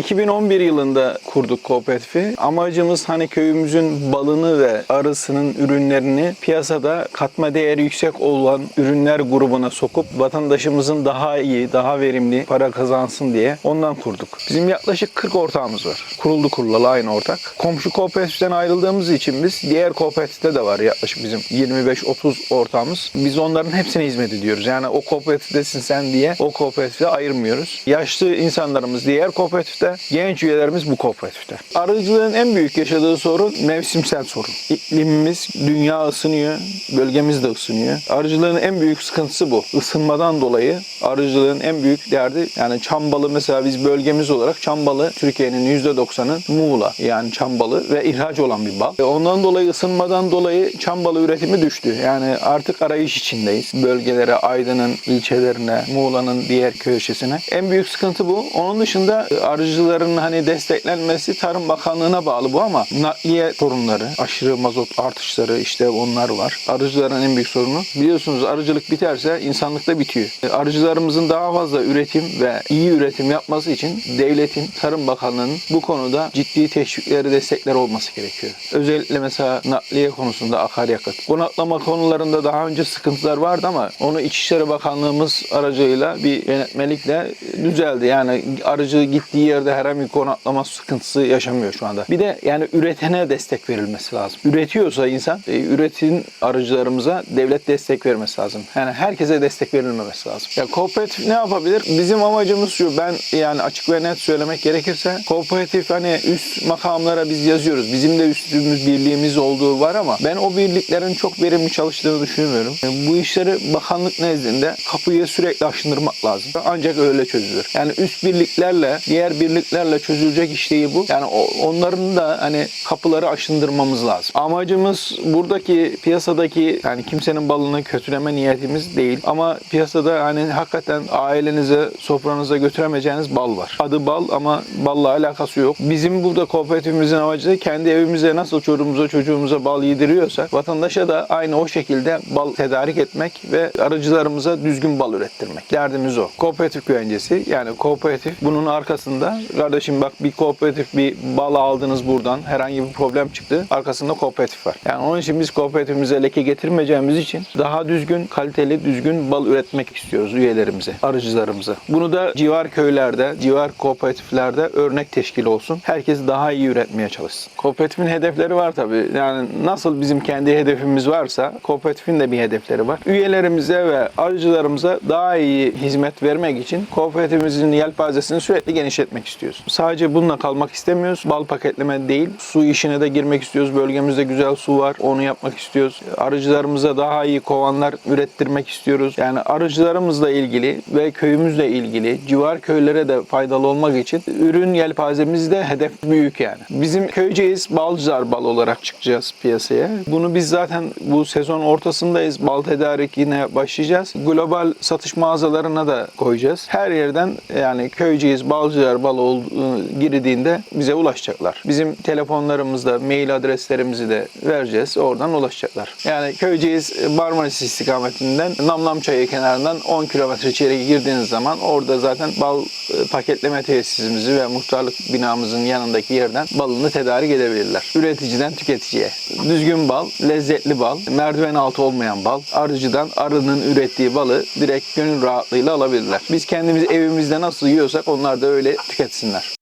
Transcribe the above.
2011 yılında kurduk kooperatifi. Amacımız hani köyümüzün balını ve arısının ürünlerini piyasada katma değeri yüksek olan ürünler grubuna sokup vatandaşımızın daha iyi, daha verimli para kazansın diye ondan kurduk. Bizim yaklaşık 40 ortağımız var. Kuruldu kurulalı aynı ortak. Komşu kooperatiften ayrıldığımız için biz diğer kooperatifte de var yaklaşık bizim 25-30 ortağımız. Biz onların hepsine hizmet ediyoruz. Yani o kooperatiftesin sen diye o kooperatifte ayırmıyoruz. Yaşlı insanlarımız diğer kooperatifte, genç üyelerimiz bu kooperatifte. Arıcılığın en büyük yaşadığı sorun mevsimsel sorun. İklimimiz, dünya ısınıyor, bölgemiz de ısınıyor. Arıcılığın en büyük sıkıntısı bu. Isınmadan dolayı arıcılığın en büyük derdi yani çam balı mesela biz bölgemiz olarak çam balı Türkiye'nin %90'ı Muğla yani çam balı ve ihraç olan bir bal. E Ondan dolayı ısınmadan dolayı çam balı üretimi düştü. Yani artık arayış içindeyiz. Bölgelere, Aydın'ın ilçelerine, Muğla'nın diğer köşesine. En büyük sıkıntı bu. Onun dışında e, arıcıların hani desteklenmesi Tarım Bakanlığı'na bağlı bu ama nakliye sorunları, aşırı mazot artışları işte onlar var. Arıcıların en büyük sorunu. Biliyorsunuz arıcılık biterse insanlık da bitiyor. E, Arıcılarımızın daha fazla üretim ve iyi üretim yapması için devletin, Tarım Bakanlığı'nın bu konuda ciddi teşvikleri, destekleri olması gerekiyor. Özellikle mesela nakliye konusunda akaryakıt. Konaklama konularında daha önce sıkıntılar vardı ama onu İçişleri Bakanlığımız aracılığıyla bir yönetmelikle düzeldi. Yani arıcı gittiği yerde herhangi bir konaklama sıkıntısı yaşamıyor şu anda. Bir de yani üretene destek verilmesi lazım. Üretiyorsa insan, e, üretin arıcılarımıza devlet destek vermesi lazım. Yani herkese destek verilmemesi lazım. Ya kooperatif ne yapabilir? Bizim amacımız şu. Ben yani açık ve net söylemek gerekirse kooperatif hani üst makamlara biz yazıyoruz. Bizim de üstümüz birliğimiz olduğu var ama ben o birliklerin çok verimli çalıştığını düşünmüyorum. Yani bu işleri bakanlık nezdinde kapıyı sürekli aşındırmak lazım. Ancak öyle çözülür. Yani üst birliklerle, diğer birliklerle çözülecek iş değil bu. Yani onların da hani kapıları aşındırmamız lazım. Amacımız buradaki piyasadaki yani kimsenin balını kötüleme niyetimiz değil. Ama piyasada hani hakikaten ailenize, sofranıza götüremeyeceğiniz bal var. Adı bal ama balla alakası yok. Bizim burada kooperatifimizin amacı da kendi evimize nasıl çocuğumuza çocuğumuza bal yediriyorsak vatandaşa da aynı o şekilde bal tedarik etmek ve arıcılarımıza düzgün bal ürettirmek. Derdimiz o. Kooperatif güvencesi yani kooperatif bunun arkasında kardeşim bak bir kooperatif bir bal aldınız buradan herhangi bir problem çıktı. Arkasında kooperatif var. Yani onun için biz kooperatifimize leke getirmeyeceğimiz için daha düzgün, kaliteli, düzgün bal üretmek istiyoruz üyelerimize, arıcılarımıza. Bunu da civar köylerde, civar kooperatiflerde örnek teşkil olsun. Herkes daha iyi üretmeye çalışsın. Kooperatifin hedefleri var tabii. Yani nasıl bizim kendi hedefimiz varsa kooperatifin de bir hedefleri var. Üyelerimize ve arıcılarımıza daha iyi hizmet vermek için kooperatifimizin yelpazesini sürekli genişletmek istiyoruz. Sadece bununla kalmak istemiyoruz. Bal paketleme değil, su işine de girmek istiyoruz. Bölgemizde güzel su var. Onu yapmak istiyoruz. Arıcılarımıza daha iyi kovanlar ürettirmek istiyoruz. Yani arıcılarımızla ilgili ve köyümüzle ilgili civar köylere de faydalı olmak için ürün yelpazemizde hedef büyük yani. Bizim köyceğiz balcılar bal olarak çıkacağız piyasaya. Bunu biz zaten bu sezon ortasındayız. Bal tedarikine başlayacağız. Global satış mağazalarına da koyacağız. Her yerden yani köyceğiz balcılar bal ol, girdiğinde bize ulaşacaklar. Bizim telefonlarımızda mail adreslerimizi de vereceğiz. Oradan ulaşacaklar. Yani köyceğiz Marmaris istikametinden Namlam Çayı kenarından 10 kilometre içeri girdiğiniz zaman orada zaten bal e, paketleme tesisimizi ve muhtarlık binamızın yanındaki yerden balını tedarik edebilirler. Üreticiden tüketiciye. Düzgün bal, lezzetli bal, merdiven altı olmayan bal, arıcıdan arının ürettiği balı direkt gönül rahatlığıyla alabilirler. Biz kendimiz evimizde nasıl yiyorsak onlar da öyle tüketsinler.